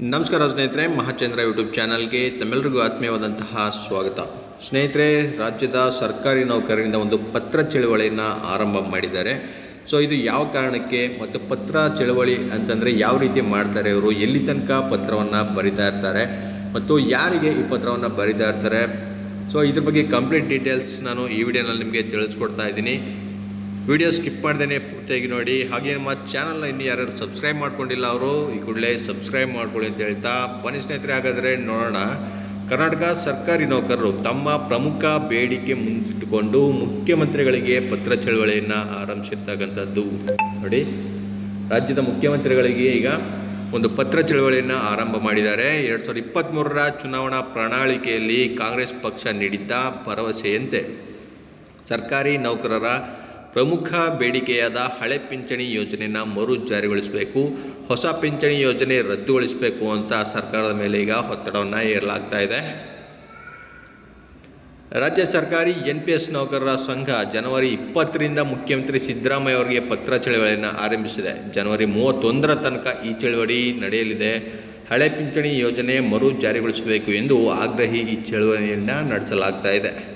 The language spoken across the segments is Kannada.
ನಮಸ್ಕಾರ ಸ್ನೇಹಿತರೆ, ಮಹಾಚಂದ್ರ ಯೂಟ್ಯೂಬ್ ಚಾನಲ್ಗೆ ತಮ್ಮೆಲ್ಲರಿಗೂ ಆತ್ಮೀಯವಾದಂತಹ ಸ್ವಾಗತ. ಸ್ನೇಹಿತರೆ, ರಾಜ್ಯದ ಸರ್ಕಾರಿ ನೌಕರರಿಂದ ಒಂದು ಪತ್ರ ಚಳವಳಿಯನ್ನು ಆರಂಭ ಮಾಡಿದ್ದಾರೆ. ಸೊ, ಇದು ಯಾವ ಕಾರಣಕ್ಕೆ ಮತ್ತು ಪತ್ರ ಚಳವಳಿ ಅಂತಂದರೆ ಯಾವ ರೀತಿ ಮಾಡ್ತಾರೆ ಅವರು, ಎಲ್ಲಿ ತನಕ ಪತ್ರವನ್ನು ಬರಿತಾ ಇರ್ತಾರೆ ಮತ್ತು ಯಾರಿಗೆ ಈ ಪತ್ರವನ್ನು ಬರಿತಾ ಇರ್ತಾರೆ. ಸೊ, ಇದ್ರ ಬಗ್ಗೆ ಕಂಪ್ಲೀಟ್ ಡೀಟೇಲ್ಸ್ ನಾನು ಈ ವಿಡಿಯೋನಲ್ಲಿ ನಿಮಗೆ ತಿಳಿಸ್ಕೊಡ್ತಾ ಇದ್ದೀನಿ. ವಿಡಿಯೋ ಸ್ಕಿಪ್ ಮಾಡ್ದೇ ಪೂರ್ತಿಯಾಗಿ ನೋಡಿ. ಹಾಗೆ ನಮ್ಮ ಚಾನಲ್ನ ಇನ್ನು ಯಾರ್ಯಾರು ಸಬ್ಸ್ಕ್ರೈಬ್ ಮಾಡ್ಕೊಂಡಿಲ್ಲ ಅವರು, ಈ ಕೂಡಲೇ ಸಬ್ಸ್ಕ್ರೈಬ್ ಮಾಡ್ಕೊಳ್ಳಿ ಅಂತ ಹೇಳ್ತಾ ಬನ್ನಿ ಸ್ನೇಹಿತರೆ, ಹಾಗಾದರೆ ನೋಡೋಣ. ಕರ್ನಾಟಕ ಸರ್ಕಾರಿ ನೌಕರರು ತಮ್ಮ ಪ್ರಮುಖ ಬೇಡಿಕೆ ಮುಂದಿಟ್ಟುಕೊಂಡು ಮುಖ್ಯಮಂತ್ರಿಗಳಿಗೆ ಪತ್ರ ಚಳವಳಿಯನ್ನು ಆರಂಭಿಸಿರ್ತಕ್ಕಂಥದ್ದು. ನೋಡಿ, ರಾಜ್ಯದ ಮುಖ್ಯಮಂತ್ರಿಗಳಿಗೆ ಈಗ ಒಂದು ಪತ್ರ ಚಳವಳಿಯನ್ನು ಆರಂಭ ಮಾಡಿದ್ದಾರೆ. ಎರಡು ಸಾವಿರದ ಇಪ್ಪತ್ತ್ಮೂರರ ಚುನಾವಣಾ ಪ್ರಣಾಳಿಕೆಯಲ್ಲಿ ಕಾಂಗ್ರೆಸ್ ಪಕ್ಷ ನೀಡಿದ್ದ ಭರವಸೆಯಂತೆ ಸರ್ಕಾರಿ ನೌಕರರ ಪ್ರಮುಖ ಬೇಡಿಕೆಯಾದ ಹಳೆ ಪಿಂಚಣಿ ಯೋಜನೆಯನ್ನು ಮರು ಜಾರಿಗೊಳಿಸಬೇಕು, ಹೊಸ ಪಿಂಚಣಿ ಯೋಜನೆ ರದ್ದುಗೊಳಿಸಬೇಕು ಅಂತ ಸರ್ಕಾರದ ಮೇಲೆ ಈಗ ಒತ್ತಡವನ್ನು ಏರಲಾಗ್ತಾ ಇದೆ. ರಾಜ್ಯ ಸರ್ಕಾರಿ ಎನ್ ಪಿ ಎಸ್ ನೌಕರರ ಸಂಘ ಜನವರಿ ಇಪ್ಪತ್ತರಿಂದ ಮುಖ್ಯಮಂತ್ರಿ ಸಿದ್ದರಾಮಯ್ಯ ಅವರಿಗೆ ಪತ್ರ ಚಳವಳಿಯನ್ನು ಆರಂಭಿಸಿದೆ. ಜನವರಿ ಮೂವತ್ತೊಂದರ ತನಕ ಈ ಚಳವಳಿ ನಡೆಯಲಿದೆ. ಹಳೆ ಪಿಂಚಣಿ ಯೋಜನೆ ಮರು ಜಾರಿಗೊಳಿಸಬೇಕು ಎಂದು ಆಗ್ರಹಿ ಈ ಚಳವಳಿಯನ್ನು ನಡೆಸಲಾಗ್ತಾ ಇದೆ.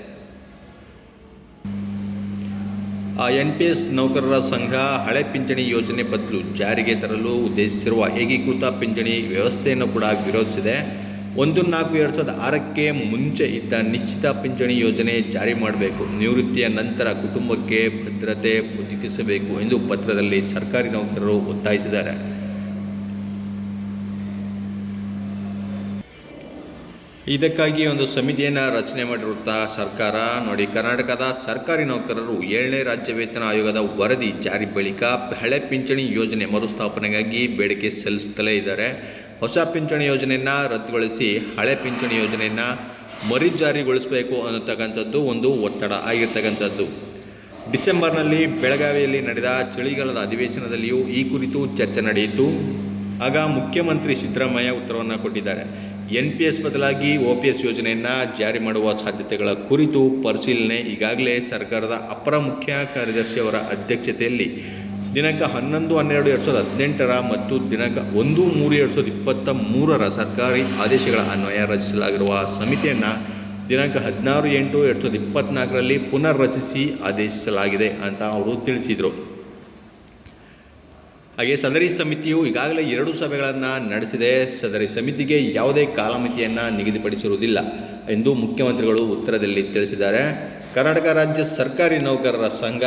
ಎನ್ ಪಿ ಎಸ್ ನೌಕರರ ಸಂಘ ಹಳೆ ಪಿಂಚಣಿ ಯೋಜನೆ ಬದಲು ಜಾರಿಗೆ ತರಲು ಉದ್ದೇಶಿಸಿರುವ ಏಕೀಕೃತ ಪಿಂಚಣಿ ವ್ಯವಸ್ಥೆಯನ್ನು ಕೂಡ ವಿರೋಧಿಸಿದೆ. ಒಂದು ನಾಲ್ಕು ಎರಡು ಸಾವಿರದ ಆರಕ್ಕೆ ಮುಂಚೆ ಇದ್ದ ನಿಶ್ಚಿತ ಪಿಂಚಣಿ ಯೋಜನೆ ಜಾರಿ ಮಾಡಬೇಕು. ನಿವೃತ್ತಿಯ ನಂತರ ಕುಟುಂಬಕ್ಕೆ ಭದ್ರತೆ ಒದಗಿಸಬೇಕು ಎಂದು ಪತ್ರದಲ್ಲಿ ಸರ್ಕಾರಿ ನೌಕರರು ಒತ್ತಾಯಿಸಿದ್ದಾರೆ. ಇದಕ್ಕಾಗಿ ಒಂದು ಸಮಿತಿಯನ್ನು ರಚನೆ ಮಾಡಿರುತ್ತಾ ಸರ್ಕಾರ. ನೋಡಿ, ಕರ್ನಾಟಕದ ಸರ್ಕಾರಿ ನೌಕರರು ಏಳನೇ ರಾಜ್ಯ ವೇತನ ಆಯೋಗದ ವರದಿ ಜಾರಿ ಬಳಿಕ ಹಳೆ ಪಿಂಚಣಿ ಯೋಜನೆ ಮರುಸ್ಥಾಪನೆಗಾಗಿ ಬೇಡಿಕೆ ಸಲ್ಲಿಸುತ್ತಲೇ ಇದ್ದಾರೆ. ಹೊಸ ಪಿಂಚಣಿ ಯೋಜನೆಯನ್ನು ರದ್ದುಗೊಳಿಸಿ ಹಳೆ ಪಿಂಚಣಿ ಯೋಜನೆಯನ್ನು ಮರು ಜಾರಿಗೊಳಿಸಬೇಕು ಅನ್ನತಕ್ಕಂಥದ್ದು ಒಂದು ಒತ್ತಡ ಆಗಿರ್ತಕ್ಕಂಥದ್ದು. ಡಿಸೆಂಬರ್ನಲ್ಲಿ ಬೆಳಗಾವಿಯಲ್ಲಿ ನಡೆದ ಚಳಿಗಾಲದ ಅಧಿವೇಶನದಲ್ಲಿಯೂ ಈ ಕುರಿತು ಚರ್ಚೆ ನಡೆಯಿತು. ಆಗ ಮುಖ್ಯಮಂತ್ರಿ ಸಿದ್ದರಾಮಯ್ಯ ಉತ್ತರವನ್ನು ಕೊಟ್ಟಿದ್ದಾರೆ. ಎನ್ ಪಿ ಎಸ್ ಬದಲಾಗಿ ಒ ಪಿ ಎಸ್ ಯೋಜನೆಯನ್ನು ಜಾರಿ ಮಾಡುವ ಸಾಧ್ಯತೆಗಳ ಕುರಿತು ಪರಿಶೀಲನೆ ಈಗಾಗಲೇ ಸರ್ಕಾರದ ಅಪರ ಮುಖ್ಯ ಕಾರ್ಯದರ್ಶಿ ಅವರ ಅಧ್ಯಕ್ಷತೆಯಲ್ಲಿ. ದಿನಾಂಕ ಹನ್ನೊಂದು, ಹನ್ನೆರಡು, ಎರಡು ಸಾವಿರದ ಹದಿನೆಂಟರ ಮತ್ತು ದಿನಾಂಕ ಒಂದು, ಮೂರು, ಎರಡು ಸಾವಿರದ ಇಪ್ಪತ್ತ ಮೂರರ ಸರ್ಕಾರಿ ಆದೇಶಗಳ ಅನ್ವಯ ರಚಿಸಲಾಗಿರುವ ಸಮಿತಿಯನ್ನು ದಿನಾಂಕ ಹದಿನಾರು, ಎಂಟು, ಎರಡು ಸಾವಿರದ ಇಪ್ಪತ್ತ್ನಾಲ್ಕರಲ್ಲಿ ಪುನರ್ ರಚಿಸಿ ಆದೇಶಿಸಲಾಗಿದೆ ಅಂತ ಅವರು ತಿಳಿಸಿದರು. ಹಾಗೆ ಸದರಿ ಸಮಿತಿಯು ಈಗಾಗಲೇ ಎರಡು ಸಭೆಗಳನ್ನು ನಡೆಸಿದೆ. ಸದರಿ ಸಮಿತಿಗೆ ಯಾವುದೇ ಕಾಲಮಿತಿಯನ್ನು ನಿಗದಿಪಡಿಸಿರುವುದಿಲ್ಲ ಎಂದು ಮುಖ್ಯಮಂತ್ರಿಗಳು ಉತ್ತರದಲ್ಲಿ ತಿಳಿಸಿದ್ದಾರೆ. ಕರ್ನಾಟಕ ರಾಜ್ಯ ಸರ್ಕಾರಿ ನೌಕರರ ಸಂಘ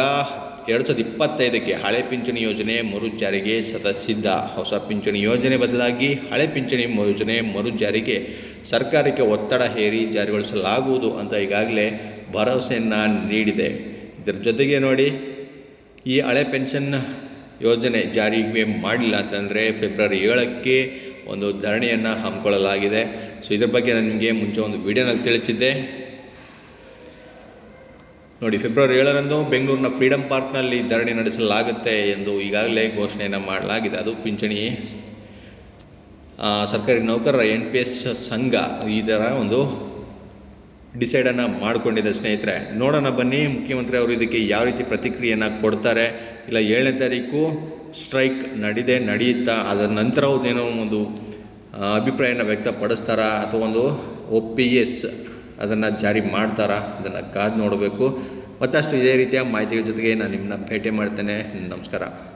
ಎರಡು ಸಾವಿರದ ಇಪ್ಪತ್ತೈದಕ್ಕೆ ಹಳೆ ಪಿಂಚಣಿ ಯೋಜನೆ ಮರು ಜಾರಿಗೆ ಸದಸ್ಯದ್ದ ಹೊಸ ಪಿಂಚಣಿ ಯೋಜನೆ ಬದಲಾಗಿ ಹಳೆ ಪಿಂಚಣಿ ಯೋಜನೆ ಮರು ಜಾರಿಗೆ ಸರ್ಕಾರಕ್ಕೆ ಒತ್ತಡ ಹೇರಿ ಜಾರಿಗೊಳಿಸಲಾಗುವುದು ಅಂತ ಈಗಾಗಲೇ ಭರವಸೆಯನ್ನು ನೀಡಿದೆ. ಇದರ ಜೊತೆಗೆ ನೋಡಿ, ಈ ಹಳೆ ಪೆನ್ಷನ್ ಯೋಜನೆ ಜಾರಿಗೆ ಮಾಡಿಲ್ಲ ಅಂತಂದರೆ ಫೆಬ್ರವರಿ ಏಳಕ್ಕೆ ಒಂದು ಧರಣಿಯನ್ನು ಹಮ್ಮಿಕೊಳ್ಳಲಾಗಿದೆ. ಸೊ ಇದ್ರ ಬಗ್ಗೆ ನಾನು ನಿಮಗೆ ಮುಂಚೆ ಒಂದು ವಿಡಿಯೋನಲ್ಲಿ ತಿಳಿಸಿದ್ದೆ. ನೋಡಿ, ಫೆಬ್ರವರಿ ಏಳರಂದು ಬೆಂಗಳೂರಿನ ಫ್ರೀಡಂ ಪಾರ್ಕ್ನಲ್ಲಿ ಧರಣಿ ನಡೆಸಲಾಗುತ್ತೆ ಎಂದು ಈಗಾಗಲೇ ಘೋಷಣೆಯನ್ನು ಮಾಡಲಾಗಿದೆ. ಅದು ಪಿಂಚಣಿ ಸರ್ಕಾರಿ ನೌಕರರ ಎನ್ ಪಿ ಎಸ್ ಸಂಘ ಈ ಥರ ಒಂದು ಡಿಸೈಡನ್ನು ಮಾಡಿಕೊಂಡಿದೆ ಸ್ನೇಹಿತರೆ. ನೋಡೋಣ ಬನ್ನಿ, ಮುಖ್ಯಮಂತ್ರಿ ಅವರು ಇದಕ್ಕೆ ಯಾವ ರೀತಿ ಪ್ರತಿಕ್ರಿಯೆಯನ್ನು ಕೊಡ್ತಾರೆ. ಇಲ್ಲ ಏಳನೇ ತಾರೀಕು ಸ್ಟ್ರೈಕ್ ನಡೀದೆ ನಡೆಯುತ್ತಾ ಅದರ ನಂತರ ಅವ್ರದ್ದೇನೋ ಒಂದು ಅಭಿಪ್ರಾಯನ ವ್ಯಕ್ತಪಡಿಸ್ತಾರಾ ಅಥವಾ ಒಂದು ಒ ಪಿ ಎಸ್ ಅದನ್ನು ಜಾರಿ ಮಾಡ್ತಾರಾ ಅದನ್ನು ಕಾದು ನೋಡಬೇಕು. ಮತ್ತಷ್ಟು ಇದೇ ರೀತಿಯ ಮಾಹಿತಿಯ ಜೊತೆಗೆ ನಾನು ನಿಮ್ಮನ್ನ ಭೇಟಿ ಮಾಡ್ತೇನೆ. ನಮಸ್ಕಾರ.